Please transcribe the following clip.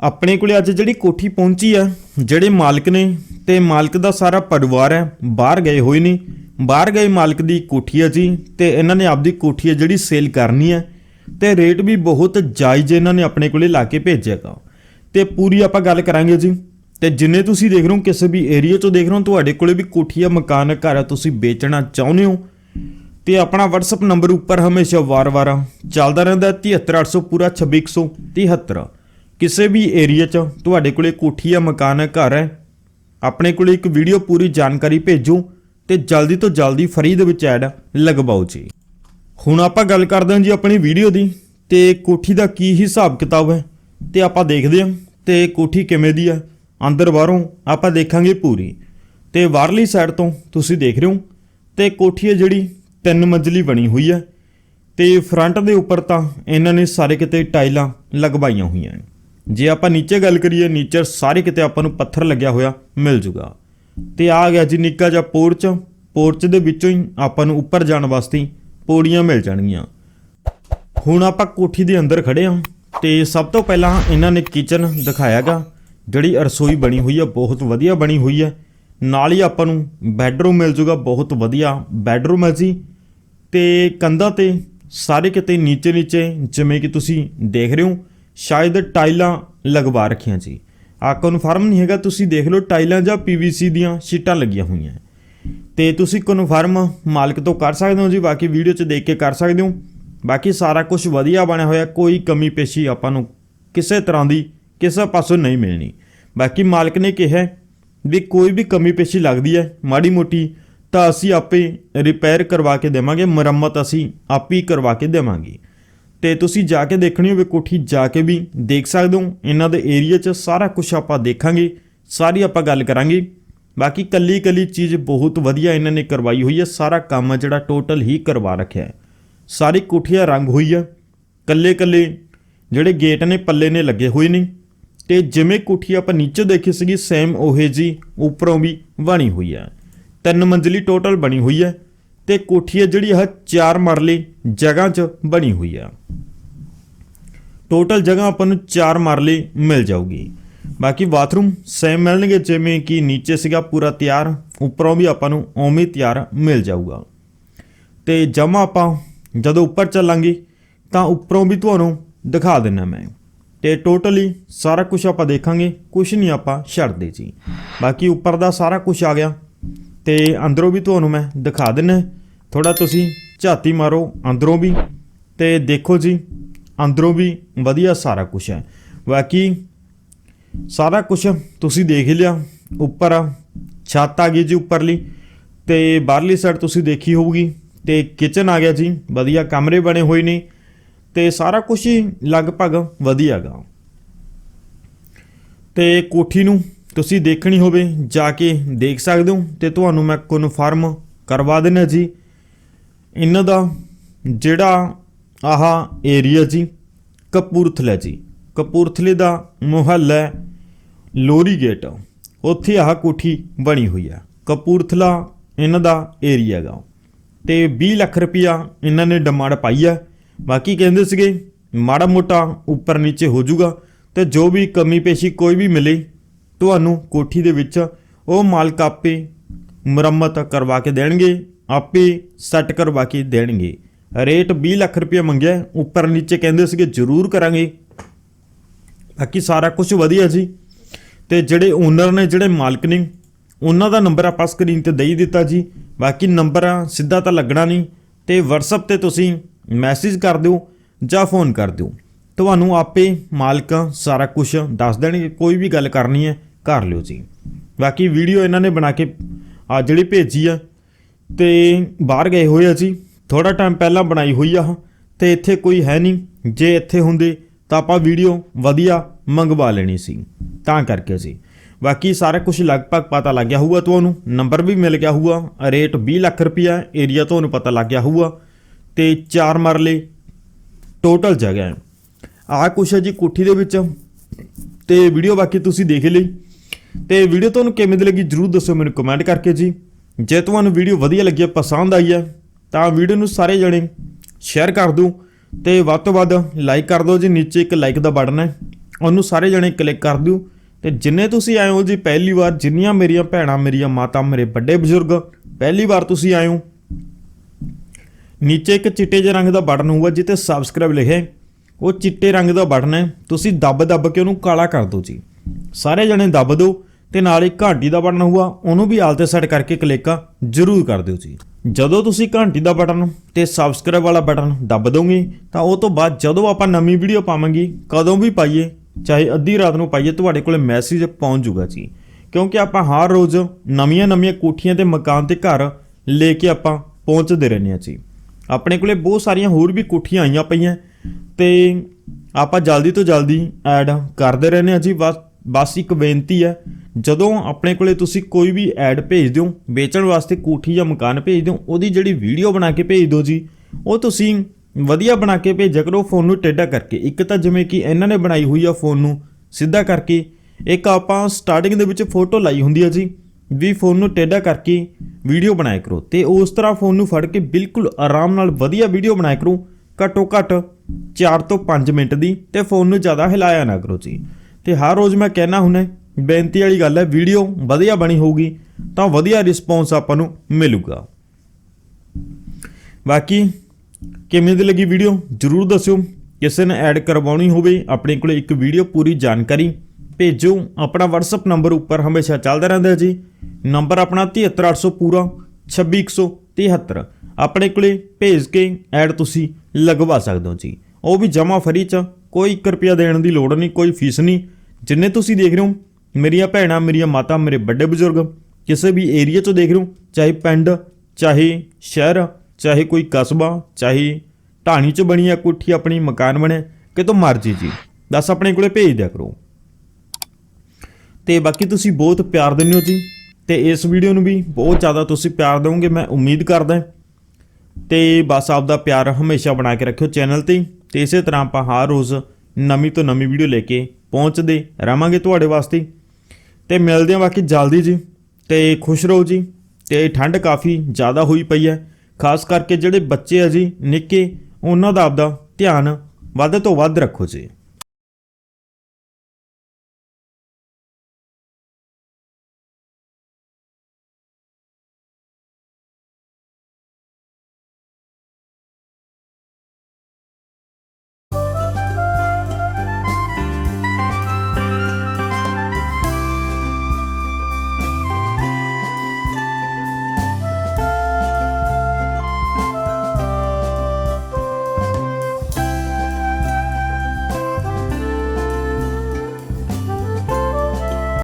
ਆਪਣੇ ਕੋਲੇ ਅੱਜ ਜਿਹੜੀ ਕੋਠੀ ਪਹੁੰਚੀ ਆ, ਜਿਹੜੇ ਮਾਲਕ ਨੇ, ਤੇ ਮਾਲਕ ਦਾ ਸਾਰਾ ਪਰਿਵਾਰ ਹੈ, ਬਾਹਰ ਗਏ ਹੋਏ ਨੇ। ਬਾਹਰ ਗਏ ਮਾਲਕ ਦੀ ਕੋਠੀ ਆ ਜੀ, ਤੇ ਇਹਨਾਂ ਨੇ ਆਪਦੀ ਕੋਠੀ ਆ ਜਿਹੜੀ ਸੇਲ ਕਰਨੀ ਹੈ ਤੇ ਰੇਟ ਵੀ ਬਹੁਤ ਜਾਇਜ਼ ਇਹਨਾਂ ਨੇ ਆਪਣੇ ਕੋਲੇ ਲਾ ਕੇ ਭੇਜਿਆਗਾ ਤੇ ਪੂਰੀ ਆਪਾਂ ਗੱਲ ਕਰਾਂਗੇ ਜੀ। ਤੇ ਜਿੰਨੇ ਤੁਸੀਂ ਦੇਖ ਰਹੇ ਹੋ, ਕਿਸੇ ਵੀ ਏਰੀਆ 'ਚੋਂ ਦੇਖ ਰਹੇ ਹੋ, ਤੁਹਾਡੇ ਕੋਲੇ ਵੀ ਕੋਠੀ ਆ, ਮਕਾਨ, ਘਰ ਆ, ਤੁਸੀਂ ਵੇਚਣਾ ਚਾਹੁੰਦੇ ਹੋ। ਤੇ ਆਪਣਾ WhatsApp ਨੰਬਰ ਉੱਪਰ ਹਮੇਸ਼ਾ ਵਾਰ-ਵਾਰ ਚੱਲਦਾ ਰਹਿੰਦਾ ਹੈ 73800 ਪੂਰਾ 2673 ਕਿਸੇ ਵੀ ਏਰੀਆ 'ਚ ਤੁਹਾਡੇ ਕੋਲੇ ਕੋਠੀ ਆ ਮਕਾਨ ਹੈ ਘਰ ਹੈ, ਆਪਣੇ ਕੋਲੇ ਇੱਕ ਵੀਡੀਓ ਪੂਰੀ ਜਾਣਕਾਰੀ ਭੇਜੋ ਤੇ ਜਲਦੀ ਤੋਂ ਜਲਦੀ ਫਰੀ ਦੇ ਵਿੱਚ ਐਡ ਲਗਵਾਓ ਜੀ। ਹੁਣ ਆਪਾਂ ਗੱਲ ਕਰਦੇ ਹਾਂ ਜੀ ਆਪਣੀ ਵੀਡੀਓ ਦੀ ਤੇ ਕੋਠੀ ਦਾ ਕੀ ਹਿਸਾਬ ਕਿਤਾਬ ਹੈ ਤੇ ਆਪਾਂ ਦੇਖਦੇ ਹਾਂ ਤੇ ਕੋਠੀ ਕਿਵੇਂ ਦੀ ਹੈ, ਅੰਦਰ ਬਾਹਰੋਂ ਆਪਾਂ ਦੇਖਾਂਗੇ ਪੂਰੀ। ਤੇ ਬਾਹਰਲੀ ਸਾਈਡ ਤੋਂ ਤੁਸੀਂ ਦੇਖ ਰਹੇ ਹੋ ਤੇ ਕੋਠੀ ਹੈ ਜਿਹੜੀ ਤਿੰਨ ਮੰਜ਼ਲੀ ਬਣੀ ਹੋਈ ਹੈ ਤੇ ਫਰੰਟ ਦੇ ਉੱਪਰ ਤਾਂ ਇਹਨਾਂ ਨੇ ਸਾਰੇ ਕਿਤੇ ਟਾਈਲਾਂ ਲਗਵਾਈਆਂ ਹੋਈਆਂ ਨੇ। ਜੇ ਆਪਾਂ ਨੀਚੇ ਗੱਲ ਕਰੀਏ, ਨੀਚਰ ਸਾਰੇ ਕਿਤੇ ਆਪਾਂ ਨੂੰ ਪੱਥਰ ਲੱਗਿਆ ਹੋਇਆ ਮਿਲ ਜੂਗਾ। ਤੇ ਆ ਗਿਆ ਜੀ ਨਿੱਕਾ ਜਿਹਾ ਪੋਰਚ। ਪੋਰਚ ਦੇ ਵਿੱਚੋਂ ਹੀ ਆਪਾਂ ਨੂੰ ਉੱਪਰ ਜਾਣ ਵਾਸਤੇ ਪੌੜੀਆਂ ਮਿਲ ਜਾਣਗੀਆਂ। ਹੁਣ ਆਪਾਂ ਕੋਠੀ ਦੇ ਅੰਦਰ ਖੜੇ ਹਾਂ ਤੇ ਸਭ ਤੋਂ ਪਹਿਲਾਂ ਇਹਨਾਂ ਨੇ ਕਿਚਨ ਦਿਖਾਇਆਗਾ, ਜਿਹੜੀ ਰਸੋਈ ਬਣੀ ਹੋਈ ਆ ਬਹੁਤ ਵਧੀਆ ਬਣੀ ਹੋਈ ਹੈ। ਨਾਲ ਹੀ ਆਪਾਂ ਨੂੰ ਬੈੱਡਰੂਮ ਮਿਲ ਜੂਗਾ, ਬਹੁਤ ਵਧੀਆ ਬੈੱਡਰੂਮ ਹੈ ਜੀ। ਤੇ ਕੰਧਾਂ ਤੇ ਸਾਰੇ ਕਿਤੇ ਨੀਚੇ ਨੀਚੇ ਜਿਵੇਂ ਕਿ ਤੁਸੀਂ ਦੇਖ ਰਹੇ ਹੋ ਸ਼ਾਇਦ ਟਾਈਲਾਂ ਲਗਵਾ ਰੱਖੀਆਂ ਜੀ ਆ ਕਨਫਰਮ ਨਹੀਂ ਹੈਗਾ, ਤੁਸੀਂ ਦੇਖ ਲਓ ਟਾਈਲਾਂ ਜਾਂ ਪੀਵੀਸੀ ਦੀਆਂ ਸ਼ੀਟਾਂ ਲੱਗੀਆਂ ਹੋਈਆਂ। ਤੇ ਤੁਸੀਂ ਕਨਫਰਮ ਮਾਲਕ ਤੋਂ ਕਰ ਸਕਦੇ ਹੋ ਜੀ, ਬਾਕੀ ਵੀਡੀਓ 'ਚ ਦੇਖ ਕੇ ਕਰ ਸਕਦੇ ਹੋ। ਬਾਕੀ ਸਾਰਾ ਕੁਝ ਵਧੀਆ ਬਣਿਆ ਹੋਇਆ, ਕੋਈ ਕਮੀ ਪੇਸ਼ੀ ਆਪਾਂ ਨੂੰ ਕਿਸੇ ਤਰ੍ਹਾਂ ਦੀ ਕਿਸੇ ਪਾਸੋਂ ਨਹੀਂ ਮਿਲਣੀ। ਬਾਕੀ ਮਾਲਕ ਨੇ ਕਿਹਾ ਵੀ ਕੋਈ ਵੀ ਕਮੀ ਪੇਸ਼ੀ ਲੱਗਦੀ ਹੈ, ਮਾੜੀ ਮੋਟੀ, ਤਾਂ ਅਸੀਂ ਆਪੇ ਰਿਪੇਅਰ ਕਰਵਾ ਕੇ ਦੇਵਾਂਗੇ, ਮੁਰੰਮਤ ਅਸੀਂ ਆਪੇ ਹੀ ਕਰਵਾ ਕੇ ਦੇਵਾਂਗੇ। ਤੇ ਤੁਸੀਂ ਜਾ ਕੇ ਦੇਖਣੀ ਹੋਵੇ ਕੋਠੀ ਜਾ ਕੇ ਵੀ ਦੇਖ ਸਕਦੇ ਹੋ। ਇਹਨਾਂ ਦੇ ਏਰੀਆ 'ਚ ਸਾਰਾ ਕੁਝ ਆਪਾਂ ਦੇਖਾਂਗੇ। ਸਾਰੀ ਆਪਾਂ ਗੱਲ ਕਰਾਂਗੇ। ਬਾਕੀ ਕੱਲੀ ਕੱਲੀ ਚੀਜ਼ ਬਹੁਤ ਵਧੀਆ ਇਹਨਾਂ ਨੇ ਕਰਵਾਈ ਹੋਈ ਹੈ। ਸਾਰਾ ਕੰਮ ਜਿਹੜਾ ਟੋਟਲ ਹੀ ਕਰਵਾ ਰੱਖਿਆ ਹੈ। ਸਾਰੀ ਕੋਠੀਆਂ ਰੰਗ ਹੋਈ ਆ। ਕੱਲੇ ਕੱਲੇ ਜਿਹੜੇ ਗੇਟ ਨੇ, ਪੱਲੇ ਨੇ ਲੱਗੇ ਹੋਏ ਨੇ। ਤੇ ਜਿਵੇਂ ਕੋਠੀ ਆਪਾਂ ਨੀਚੇ ਦੇਖੀ ਸੀਗੀ ਸੇਮ ਉਹੇ ਜੀ, ਉੱਪਰੋਂ ਵੀ ਬਣੀ ਹੋਈ ਹੈ ਤਿੰਨ ਮੰਜ਼ਲੀ ਟੋਟਲ ਬਣੀ ਹੋਈ ਹੈ ਤੇ ਕੋਠੀ ਹੈ ਜਿਹੜੀ ਇਹ ਚਾਰ ਮਰਲੇ ਜਗ੍ਹਾ 'ਚ ਬਣੀ ਹੋਈ ਆ। ਟੋਟਲ ਜਗ੍ਹਾ ਆਪਾਂ ਨੂੰ ਚਾਰ ਮਰਲੇ ਮਿਲ ਜਾਊਗੀ। ਬਾਕੀ ਬਾਥਰੂਮ ਸੇਮ ਮਿਲਣਗੇ, ਜਿਵੇਂ ਕਿ ਨੀਚੇ ਸੀਗਾ ਪੂਰਾ ਤਿਆਰ, ਉੱਪਰੋਂ ਵੀ ਆਪਾਂ ਨੂੰ ਉਵੇਂ ਤਿਆਰ ਮਿਲ ਜਾਊਗਾ। ਤੇ ਜਮਾ ਆਪਾਂ ਜਦੋਂ ਉੱਪਰ ਚੱਲਾਂਗੇ, ਤਾਂ ਉੱਪਰੋਂ ਵੀ ਤੁਹਾਨੂੰ ਦਿਖਾ ਦਿੰਨਾ ਮੈਂ। ਤੇ ਟੋਟਲੀ ਸਾਰਾ ਕੁਝ ਆਪਾਂ ਦੇਖਾਂਗੇ ਕੁਝ ਨਹੀਂ ਆਪਾਂ ਛੱਡਦੇ ਜੀ। ਬਾਕੀ ਉੱਪਰ ਦਾ ਸਾਰਾ ਕੁਝ ਆ ਗਿਆ। ਤੇ ਅੰਦਰੋਂ ਵੀ ਤੁਹਾਨੂੰ ਮੈਂ ਦਿਖਾ ਦਿੰਨਾ ਥੋੜਾ ਤੁਸੀਂ ਝਾਤੀ ਮਾਰੋ, ਅੰਦਰੋਂ ਵੀ ਤੇ ਦੇਖੋ ਜੀ, ਅੰਦਰੋਂ ਵੀ ਵਧੀਆ ਸਾਰਾ ਕੁਝ ਹੈ। ਬਾਕੀ ਸਾਰਾ ਕੁਝ ਤੁਸੀਂ ਦੇਖ ਲਿਆ, ਉੱਪਰ ਛੱਤ ਆ ਗਈ ਜੀ ਉੱਪਰਲੀ ਤੇ ਬਾਹਰਲੀ ਸਾਈਡ ਤੁਸੀਂ ਦੇਖੀ ਹੋਊਗੀ ਤੇ ਕਿਚਨ ਆ ਗਿਆ ਜੀ, ਵਧੀਆ ਕਮਰੇ ਬਣੇ ਹੋਏ ਨੇ ਤੇ ਸਾਰਾ ਕੁਝ ਹੀ ਲਗਭਗ ਵਧੀਆਗਾ ਤੇ ਕੋਠੀ ਨੂੰ ਤੁਸੀਂ ਦੇਖਣੀ ਹੋਵੇ, ਜਾ ਕੇ ਦੇਖ ਸਕਦੇ ਹੋ ਤੇ ਤੁਹਾਨੂੰ ਮੈਂ ਕਨਫਰਮ ਕਰਵਾ ਦਿੰਦਾ ਜੀ। ਇਹਨਾਂ ਦਾ ਜਿਹੜਾ ਆਹ ਏਰੀਆ ਜੀ, ਕਪੂਰਥਲਾ ਜੀ। ਕਪੂਰਥਲੇ ਦਾ ਮੁਹੱਲਾ ਹੈ ਲੋਰੀ ਗੇਟ ਉੱਥੇ ਆਹ ਕੋਠੀ ਬਣੀ ਹੋਈ ਆ ਕਪੂਰਥਲਾ ਇਹਨਾਂ ਦਾ ਏਰੀਆ ਗਾ ਤੇ 20 ਲੱਖ ਰੁਪਇਆ ਇਹਨਾਂ ਨੇ ਡਿਮਾਂਡ ਪਾਈ ਆ ਬਾਕੀ ਕਹਿੰਦੇ ਸੀਗੇ, ਮਾੜਾ ਮੋਟਾ ਉੱਪਰ ਨੀਚੇ ਹੋ ਜਾਊਗਾ ਤੇ ਜੋ ਵੀ ਕਮੀ ਪੇਸ਼ੀ ਕੋਈ ਵੀ ਮਿਲੇ ਤੁਹਾਨੂੰ ਕੋਠੀ ਦੇ ਵਿੱਚ ਉਹ ਮਾਲਕ ਆਪੇ ਮੁਰੰਮਤ ਕਰਵਾ ਕੇ ਦੇਣਗੇ, ਆਪੇ ਸੈੱਟ ਕਰਵਾ ਕੇ ਦੇਣਗੇ। ਰੇਟ 20 ਲੱਖ ਰੁਪਏ ਮੰਗਿਆ, ਉੱਪਰ ਨੀਚੇ ਕਹਿੰਦੇ ਸੀਗੇ ਜ਼ਰੂਰ ਕਰਾਂਗੇ। ਬਾਕੀ ਸਾਰਾ ਕੁਝ ਵਧੀਆ ਜੀ। ਤੇ ਜਿਹੜੇ ਓਨਰ ਨੇ, ਜਿਹੜੇ ਮਾਲਕ ਨੇ, ਉਹਨਾਂ ਦਾ ਨੰਬਰ ਆਪਾਂ ਸਕਰੀਨ ਤੇ ਦੇ ਹੀ ਦਿੱਤਾ ਜੀ। ਬਾਕੀ ਨੰਬਰ ਸਿੱਧਾ ਤਾਂ ਲੱਗਣਾ ਨਹੀਂ। ਤੇ WhatsApp ਤੇ ਤੁਸੀਂ ਮੈਸੇਜ ਕਰ ਦਿਓ ਜਾਂ ਫੋਨ ਕਰ ਦਿਓ। ਤੁਹਾਨੂੰ ਆਪੇ ਮਾਲਕ ਸਾਰਾ ਕੁਝ ਦੱਸ ਦੇਣਗੇ, ਕੋਈ ਵੀ ਗੱਲ ਕਰਨੀ ਹੈ, ਕਰ ਲਿਓ ਜੀ। ਬਾਕੀ ਵੀਡੀਓ ਇਹਨਾਂ ਨੇ ਬਣਾ ਕੇ ਆ ਜਿਹੜੀ ਭੇਜੀ ਆ, ਤੇ ਬਾਹਰ ਗਏ ਹੋਏ ਆ ਜੀ। ਥੋੜਾ ਟਾਈਮ ਪਹਿਲਾਂ ਬਣਾਈ ਹੋਈ ਆ ਤੇ ਇੱਥੇ ਕੋਈ ਹੈ ਨਹੀਂ। ਜੇ ਇੱਥੇ ਹੁੰਦੇ ਤਾਂ ਆਪਾਂ ਵੀਡੀਓ ਵਧੀਆ ਮੰਗਵਾ ਲੈਣੀ ਸੀ, ਤਾਂ ਕਰਕੇ ਜੀ। ਬਾਕੀ ਸਾਰਾ ਕੁਝ ਲਗਭਗ ਪਤਾ ਲੱਗ ਗਿਆ ਹੋਊਗਾ ਤੁਹਾਨੂੰ। ਨੰਬਰ ਵੀ ਮਿਲ ਗਿਆ ਹੋਊਗਾ ਰੇਟ 20 ਲੱਖ ਰੁਪਿਆ ਏਰੀਆ ਤੁਹਾਨੂੰ ਪਤਾ ਲੱਗ ਗਿਆ ਹੋਊਗਾ, ਤੇ ਚਾਰ ਮਰਲੇ ਟੋਟਲ ਜਗ੍ਹਾ ਹੈ। ਆਹ ਕੁਛ ਹੈ ਜੀ ਕੋਠੀ ਦੇ ਵਿੱਚ ਤੇ ਵੀਡੀਓ ਬਾਕੀ ਤੁਸੀਂ ਦੇਖ ਲਈ। ਤੇ ਵੀਡੀਓ ਤੁਹਾਨੂੰ ਕਿਵੇਂ ਦੀ ਲੱਗੀ ਜਰੂਰ ਦੱਸੋ ਮੈਨੂੰ ਕਮੈਂਟ ਕਰਕੇ ਜੀ। ਜੇ ਤੁਹਾਨੂੰ ਵੀਡੀਓ ਵਧੀਆ ਲੱਗੀ ਪਸੰਦ ਆਈ ਹੈ ਤਾਂ ਵੀਡੀਓ ਨੂੰ ਸਾਰੇ ਜਣੇ ਸ਼ੇਅਰ ਕਰ ਦਿਓ ਤੇ ਵੱਧ ਤੋਂ ਵੱਧ ਲਾਈਕ ਕਰ ਦਿਓ ਜੀ, ਨੀਚੇ ਇੱਕ ਲਾਈਕ ਦਾ ਬਟਨ ਹੈ, ਉਹਨੂੰ ਸਾਰੇ ਜਣੇ ਕਲਿੱਕ ਕਰ ਦਿਓ। ਤੇ ਜਿੰਨੇ ਤੁਸੀਂ ਆਏ ਹੋ ਜੀ, ਪਹਿਲੀ ਵਾਰ ਜਿੰਨੀਆਂ ਮੇਰੀਆਂ ਭੈਣਾਂ, ਮੇਰੀਆਂ ਮਾਤਾ, ਮੇਰੇ ਵੱਡੇ ਬਜ਼ੁਰਗ, ਪਹਿਲੀ ਵਾਰ ਤੁਸੀਂ ਆਏ ਹੋ, ਨੀਚੇ ਇੱਕ ਚਿੱਟੇ ਜਿਹੇ ਰੰਗ ਦਾ ਬਟਨ ਹੋਊਗਾ ਜਿੱਤੇ ਸਬਸਕ੍ਰਾਈਬ ਲਿਖਿਆ ਉਹ ਚਿੱਟੇ ਰੰਗ ਦਾ ਬਟਨ ਹੈ। ਤੁਸੀਂ ਦੱਬ ਦੱਬ ਕੇ ਉਹਨੂੰ ਕਾਲਾ ਕਰ ਦਿਓ ਜੀ। ਸਾਰੇ ਜਣੇ ਦੱਬ ਦਿਓ ਤੇ ਨਾਲ ਹੀ ਘੰਟੀ ਦਾ ਬਟਨ ਹੋਊਗਾ, ਉਹਨੂੰ ਵੀ ਆਲ ਤੇ ਸੈੱਟ ਕਰਕੇ ਕਲਿੱਕ ਜ਼ਰੂਰ ਕਰ ਦਿਓ ਜੀ। ਜਦੋਂ ਤੁਸੀਂ ਘੰਟੀ ਦਾ ਬਟਨ ਤੇ ਸਬਸਕ੍ਰਾਈਬ ਵਾਲਾ ਬਟਨ ਦੱਬ ਦੋਗੇ, ਤਾਂ ਉਹ ਤੋਂ ਬਾਅਦ ਜਦੋਂ ਆਪਾਂ ਨਵੀਂ ਵੀਡੀਓ ਪਾਵਾਂਗੇ, ਕਦੋਂ ਵੀ ਪਾਈਏ, ਚਾਹੇ ਅੱਧੀ ਰਾਤ ਨੂੰ ਪਾਈਏ, ਤੁਹਾਡੇ ਕੋਲੇ ਮੈਸੇਜ ਪਹੁੰਚ ਜਾਊਗਾ ਜੀ। ਕਿਉਂਕਿ ਆਪਾਂ ਹਰ ਰੋਜ਼ ਨਵੀਆਂ ਨਵੀਆਂ ਕੋਠੀਆਂ ਤੇ ਮਕਾਨ ਤੇ ਘਰ ਲੈ ਕੇ ਆਪਾਂ ਪਹੁੰਚਦੇ ਰਹਿੰਦੇ ਹਾਂ ਜੀ। ਆਪਣੇ ਕੋਲੇ ਬਹੁਤ ਸਾਰੀਆਂ ਹੋਰ ਵੀ ਕੋਠੀਆਂ ਆਈਆਂ ਪਈਆਂ ਤੇ ਆਪਾਂ ਜਲਦੀ ਤੋਂ ਜਲਦੀ ਐਡ ਕਰਦੇ ਰਹਿੰਦੇ ਹਾਂ ਜੀ। ਬਸ ਬਸ ਇੱਕ ਬੇਨਤੀ ਹੈ, ਜਦੋਂ ਆਪਣੇ ਕੋਲੇ ਤੁਸੀਂ ਕੋਈ ਵੀ ਐਡ ਭੇਜ ਦਿਓ, ਵੇਚਣ ਵਾਸਤੇ ਕੋਠੀ ਜਾਂ ਮਕਾਨ ਭੇਜ ਦਿਓ, ਉਹਦੀ ਜਿਹੜੀ ਵੀਡੀਓ ਬਣਾ ਕੇ ਭੇਜ ਦਿਓ ਜੀ, ਉਹ ਤੁਸੀਂ ਵਧੀਆ ਬਣਾ ਕੇ ਭੇਜਿਆ ਕਰੋ ਫੋਨ ਨੂੰ ਟੇਢਾ ਕਰਕੇ। ਇੱਕ ਤਾਂ ਜਿਵੇਂ ਕਿ ਇਹਨਾਂ ਨੇ ਬਣਾਈ ਹੋਈ ਆ ਫੋਨ ਨੂੰ ਸਿੱਧਾ ਕਰਕੇ, ਇੱਕ ਆਪਾਂ ਸਟਾਰਟਿੰਗ ਦੇ ਵਿੱਚ ਫੋਟੋ ਲਾਈ ਹੁੰਦੀ ਆ ਜੀ, ਵੀ ਫੋਨ ਨੂੰ ਟੇਢਾ ਕਰਕੇ ਵੀਡੀਓ ਬਣਾਇਆ ਕਰੋ। ਤੇ ਉਸ ਤਰ੍ਹਾਂ ਫੋਨ ਨੂੰ ਫੜ ਕੇ ਬਿਲਕੁਲ ਆਰਾਮ ਨਾਲ ਵਧੀਆ ਵੀਡੀਓ ਬਣਾਇਆ ਕਰੋ। ਘੱਟੋ ਘੱਟ 4 ਤੋਂ 5 ਮਿੰਟ ਦੀ ਤੇ ਫੋਨ ਨੂੰ ਜ਼ਿਆਦਾ ਹਿਲਾਇਆ ਨਾ ਕਰੋ ਜੀ। ਤੇ ਹਰ ਰੋਜ਼ ਮੈਂ ਕਹਿਣਾ ਹੁੰਨਾ, ਬੇਨਤੀ ਵਾਲੀ ਗੱਲ ਹੈ, ਵੀਡੀਓ ਵਧੀਆ ਬਣੀ ਹੋਊਗੀ ਤਾਂ ਵਧੀਆ ਰਿਸਪੌਂਸ ਆਪਾਂ ਨੂੰ ਮਿਲੂਗਾ। ਬਾਕੀ ਕਿਵੇਂ ਦੀ ਲੱਗੀ ਵੀਡੀਓ ਜਰੂਰ ਦੱਸਿਓ। ਕਿਸੇ ਨੇ ਐਡ ਕਰਵਾਉਣੀ ਹੋਵੇ, ਆਪਣੇ ਕੋਲੇ ਇੱਕ ਵੀਡੀਓ ਪੂਰੀ ਜਾਣਕਾਰੀ ਭੇਜੋ। ਆਪਣਾ WhatsApp ਨੰਬਰ ਉੱਪਰ ਹਮੇਸ਼ਾ ਚੱਲਦਾ ਰਹਿੰਦਾ ਜੀ। ਨੰਬਰ ਆਪਣਾ 73800 ਪੂਰਾ 26173 ਆਪਣੇ ਕੋਲੇ ਭੇਜ ਕੇ ਐਡ ਤੁਸੀਂ ਲਗਵਾ ਸਕਦੇ ਹੋ ਜੀ। ਉਹ ਵੀ ਜਮਾ ਫਰੀ ਚ, ਕੋਈ 1 ਰੁਪਿਆ ਦੇਣ ਦੀ ਲੋੜ ਨਹੀਂ, ਕੋਈ ਫੀਸ ਨਹੀਂ। ਜਿੰਨੇ ਤੁਸੀਂ ਦੇਖ ਰਹੇ ਹੋ, ਮੇਰੀਆਂ ਭੈਣਾਂ, ਮੇਰੀਆਂ ਮਾਤਾ, ਮੇਰੇ ਵੱਡੇ ਬਜ਼ੁਰਗ, ਕਿਸੇ ਵੀ ਏਰੀਆ ਚੋਂ ਦੇਖ ਰਹੇ ਹੋ, ਚਾਹੇ ਪਿੰਡ, ਚਾਹੇ ਸ਼ਹਿਰ, ਚਾਹੇ ਕੋਈ ਕਸਬਾ, ਚਾਹੇ ਢਾਣੀ ਚ ਬਣੀ ਆ, ਕੋਠੀ ਆਪਣੀ, ਮਕਾਨ ਬਣਿਆ, ਕਿਤੋਂ ਮਰਜ਼ੀ ਜੀ। ਬਸ ਆਪਣੇ ਕੋਲੇ ਭੇਜ ਦਿਆ ਕਰੋ। ਤੇ ਬਾਕੀ ਤੁਸੀਂ ਬਹੁਤ ਪਿਆਰ ਦਿੰਦੇ ਹੋ ਜੀ। ਤੇ ਇਸ ਵੀਡੀਓ ਨੂੰ ਵੀ ਬਹੁਤ ਜ਼ਿਆਦਾ ਤੁਸੀਂ ਪਿਆਰ ਦਿਓਗੇ, ਮੈਂ ਉਮੀਦ ਕਰਦਾ ਤੇ ਬਸ ਆਪਦਾ ਪਿਆਰ ਹਮੇਸ਼ਾ ਬਣਾ ਕੇ ਰੱਖਿਓ ਚੈਨਲ ਤੇ। ਤੇ ਇਸੇ ਤਰ੍ਹਾਂ ਆਪਾਂ ਹਰ ਰੋਜ਼ ਨਵੀਂ ਤੋਂ ਨਵੀਂ ਵੀਡੀਓ ਲੈ ਕੇ ਪਹੁੰਚਦੇ ਰਵਾਂਗੇ ਤੁਹਾਡੇ ਵਾਸਤੇ। ਤੇ ਮਿਲਦੇ ਹਾਂ ਬਾਕੀ ਜਲਦੀ ਜੀ। ਤੇ ਖੁਸ਼ ਰਹੋ ਜੀ। ਤੇ ਠੰਡ ਕਾਫੀ ਜ਼ਿਆਦਾ ਹੋਈ ਪਈ ਹੈ। ਖਾਸ ਕਰਕੇ ਜਿਹੜੇ ਬੱਚੇ ਆ ਜੀ, ਨਿੱਕੇ, ਉਹਨਾਂ ਦਾ ਆਪਦਾ ਧਿਆਨ ਵੱਧ ਤੋਂ ਵੱਧ ਰੱਖੋ ਜੀ।